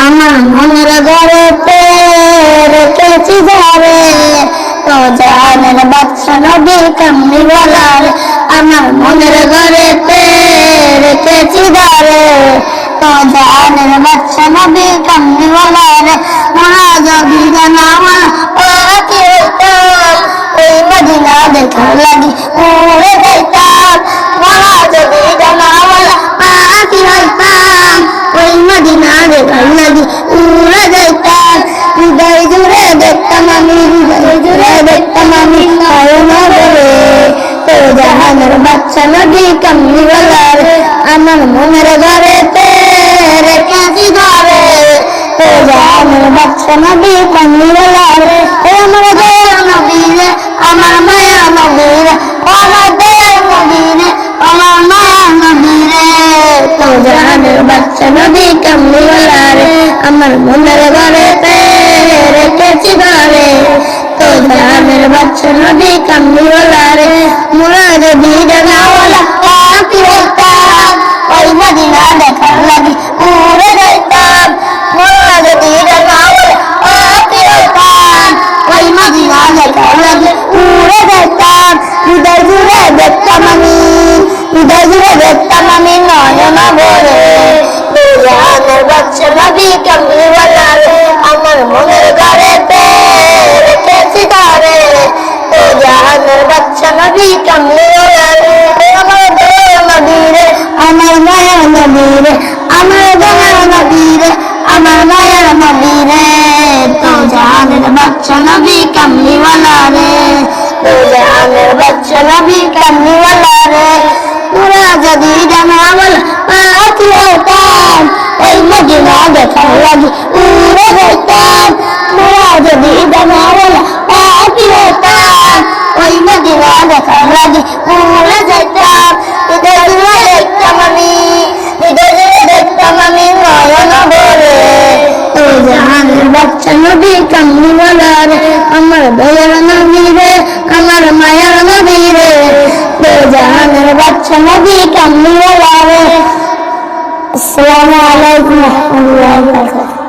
আমার মনের ঘরে রেখেছি ধরে তো জানের বাচ্চা নবী কামনি বলার, আমার মনের ঘরে রেখেছি ধরে তো জানের বাচ্চা নবী কামনি বলার ও কি হইতাম ওই মদিনা দেখার লাগি দেখতাম আমি না বলে তো জাহানের বাচ্চা নদী কামনি বলার আমার মনের ঘরে রেখেছি ধরে তো জাহানের বাচ্চা নদী কামনি বলার ও আমার দয়া নবীরে আমার মায়া ঘরে রেখেছি ধরে তো জাহানের বাচ্চা নদী কামনি বলার মোরা যদি ডানাওয়ালা পাখি হইতাম ওই মদিনা দেখার লাগি উড়ে যাইতাম মোরা যদি ডানাওয়ালা পাখি হইতাম ওই মদিনা দেখার লাগি উড়ে যাইতাম হৃদয় জুড়ে দেখতাম আমি হৃদয় জুড়ে দেখতাম আমি নয়ন বলে জাহানের বাচ্চা নবী কামনি বলার আমার মনের ঘরে রেখেছি ধরে ও জাহানের বাচ্চা বলার আমার দয়া নবীরে আমার মায়া নবীরে আমার দয়া নবীরে আমার মায়া নবীরে তো জাহানের বাচ্চা নবী কামনি বলারে তো জাহানের বাচ্চা নবী কামনি বলারে তোরা যদি জানা বল পাখি হতাম ওই মদিনা দেখার লাগি উড়ে যাইতাম তোরা যদি জানা বল পাখি হতাম ওই দেখতাম আমি হৃদয় জুড়ে দেখতাম আমি নয়ন ভরে তো জাহানের বাচ্চা নবী কামনি বলার আমার দয়ার নবী রে, আমার মায়ার নবী রে। জাহানের বাচ্চা নবী কামনি বলার আসসালামু আলাইকুম ওয়া রাহমাতুল্লাহি ওয়া বারাকাতুহু।